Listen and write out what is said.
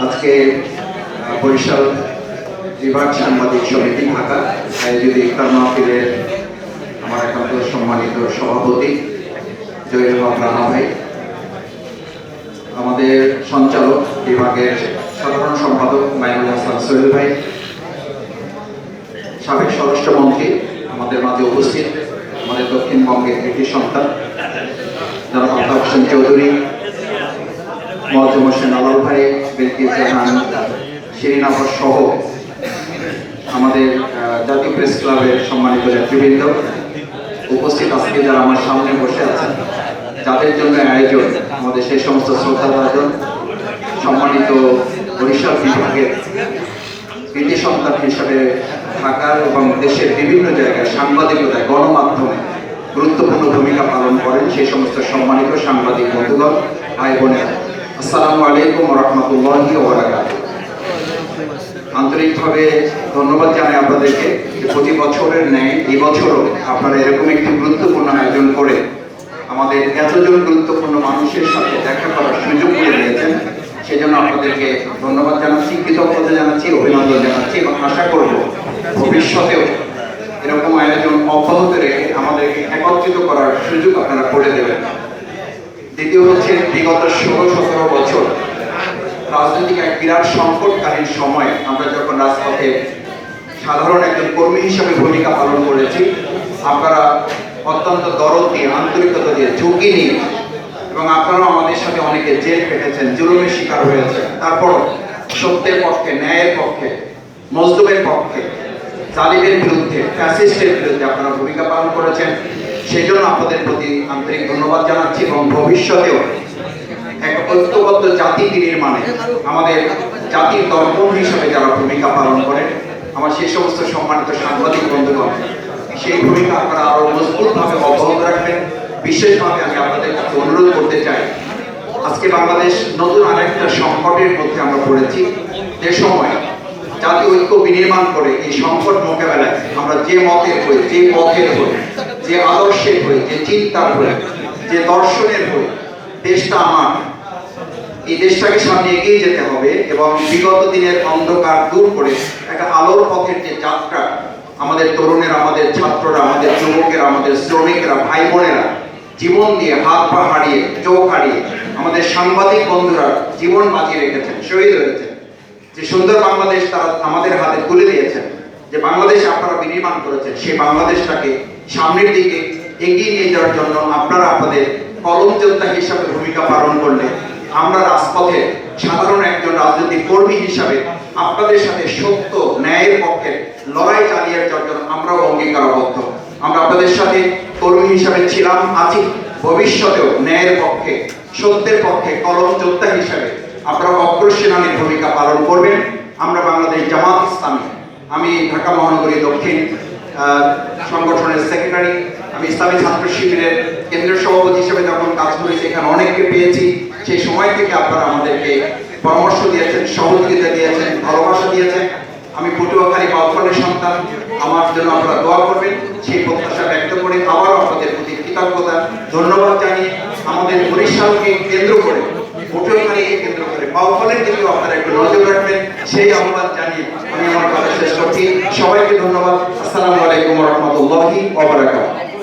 আজকে বরিশাল বিভাগ সাংবাদিক সমিতি ঢাকা, আয়োজিত ইফতার মাহফিলের আমার একান্ত সম্মানিত সভাপতি জয়ুল রানা ভাই, আমাদের সঞ্চালক বিভাগের সাধারণ সম্পাদক মাইনুল হাসান সোহেল ভাই, সাবেক স্বরাষ্ট্রমন্ত্রী আমাদের মাঝে উপস্থিত, আমাদের দক্ষিণবঙ্গের একটি সন্তান যারা হোসেন চৌধুরী মজুম হোসেন আলাল ভাই বিলকিস জাহান শিরিন আফর সহ আমাদের জাতীয় প্রেস ক্লাবের সম্মানিত নেতৃবৃন্দ উপস্থিত আজকে যারা আমার সামনে বসে আছেন, যাদের জন্য আয়োজন আমাদের সেই সমস্ত শ্রদ্ধা ভাজন সম্মানিত বরিশাল বিভাগের কৃতি সন্তান হিসাবে ঢাকার এবং দেশের বিভিন্ন জায়গায় সাংবাদিকতায় গণমাধ্যমে গুরুত্বপূর্ণ ভূমিকা পালন করেন সেই সমস্ত সম্মানিত সাংবাদিক বন্ধুগণ, ভাই বোনেরা। আসসালামু আলাইকুম রহমতুল্লাহি আন্তরিকভাবে ধন্যবাদ জানাই আপনাদেরকে প্রতি বছরের ন্যায় এই আপনারা এরকম একটি গুরুত্বপূর্ণ আয়োজন করে আমাদের এতজন গুরুত্বপূর্ণ মানুষের সাথে দেখা করার সুযোগ করে দিয়েছেন। সেজন্য আপনাদেরকে ধন্যবাদ জানাচ্ছি, কৃতজ্ঞতা জানাচ্ছি, অভিনন্দন জানাচ্ছি এবং আশা করব ভবিষ্যতেও এরকম আয়োজন অব্যাহত রেখে আমাদেরকে একত্রিত করার সুযোগ আপনারা করে দেবেন। দ্বিতীয় হচ্ছে বিগত ষোলো, সতেরো বছর রাজনৈতিক এক বিরাট সংকটকালীন সময় আমরা যখন রাজপথে সাধারণ একজন কর্মী হিসেবে ভূমিকা পালন করেছি, আপনারা অত্যন্ত দরদ দিয়ে, আন্তরিকতা দিয়ে, ঝুঁকি নিয়ে এবং আপনারাও আমাদের সাথে অনেকে জেল কেটেছেন জুলুমের শিকার হয়েছে তারপর সত্যের পক্ষে, ন্যায়ের পক্ষে মজদুমের পক্ষে, জালিমের বিরুদ্ধে, ফ্যাসিস্টের বিরুদ্ধে আপনারা ভূমিকা পালন করেছেন। সেই জন্য আপনাদের প্রতি আন্তরিক ধন্যবাদ জানাচ্ছি এবং ভবিষ্যতেও এক ঐক্যবদ্ধ জাতি নির্মাণে আমাদের জাতির দর্পণ হিসেবে যারা ভূমিকা পালন করেন, আমার সেই সমস্ত সম্মানিত সাংবাদিক বন্ধুগণ, সেই ভূমিকা আপনারা আরও মজবুতভাবে অব্যাহত রাখবেন। বিশেষভাবে আমি আপনাদের কাছে অনুরোধ করতে চাই, আজকে বাংলাদেশ নতুন আরেকটা সংকটের মধ্যে আমরা পড়েছি। যে সময় জাতীয় ঐক্য বিনির্মাণ করে এই সংকট মোকাবেলায় আমরা যে মতের হই, যে পথের হই যে আদর্শের হই যে চিন্তার হই যে দর্শনের হই দেশটা আমার। এই দেশটাকে সামনে এগিয়ে যেতে হবে এবং বিগত দিনের অন্ধকার দূর করে একটা আলোর পথের যে যাত্রা আমাদের তরুণের, আমাদের ছাত্ররা, আমাদের যুবকেরা, আমাদের শ্রমিকরা ভাই বোনেরা জীবন দিয়ে হাত পা হারিয়ে, চোখ হারিয়ে আমাদের সাংবাদিক বন্ধুরা জীবন বাঁচিয়ে রেখেছেন, শহীদ হয়েছেন। যে সুন্দর বাংলাদেশ তারা আমাদের হাতে তুলে দিয়েছেন, যে বাংলাদেশ আপনারা বিনির্মাণ করেছেন, সেই বাংলাদেশটাকে সামনের দিকে এগিয়ে নিয়ে যাওয়ার জন্য আপনারা আপনাদের কলম যোদ্ধা হিসাবে ভূমিকা পালন করলে আমরা রাজপথে সাধারণ একজন রাজনৈতিক কর্মী হিসাবে আপনাদের সাথে সত্য ন্যায়ের পক্ষে লড়াই চালিয়ে যাওয়ার জন্য আমরাও অঙ্গীকারবদ্ধ। আমরা আপনাদের সাথে কর্মী হিসাবে ছিলাম, আছি। ভবিষ্যতেও ন্যায়ের পক্ষে, সত্যের পক্ষে কলম যোদ্ধা হিসাবে আপনারা অগ্রসেনানীর ভূমিকা পালন করবেন। আমরা বাংলাদেশ জামাত ইসলামী, আমি ঢাকা মহানগরী দক্ষিণ সংগঠনের সেক্রেটারি আমি ইসলামী ছাত্র শিবিরের কেন্দ্রীয় সভাপতি হিসেবে যখন কাজ করেছি, এখানে অনেককে পেয়েছি। সেই সময় থেকে আপনারা আমাদেরকে পরামর্শ দিয়েছেন, সহযোগিতা দিয়েছেন, ভালোবাসা দিয়েছেন। আমি পটুয়াখালী বাউফলের সন্তান, আমার জন্য আপনারা দোয়া করবেন। সেই প্রত্যাশা ব্যক্ত করে আবারও আপনাদের প্রতি কৃতজ্ঞতা, ধন্যবাদ জানিয়ে আমাদের বরিশালকে কেন্দ্র করে পটুয়াখালীকে কেন্দ্র করে বাউফলের দিকেও আপনারা একটু নজর রাখবেন, সেই আহ্বান জানিয়ে আমি আমার কথা শেষ করছি। সবাইকে ধন্যবাদ। আসসালামু আলাইকুম রহমতুল্লাহি ওবরাকাতুহু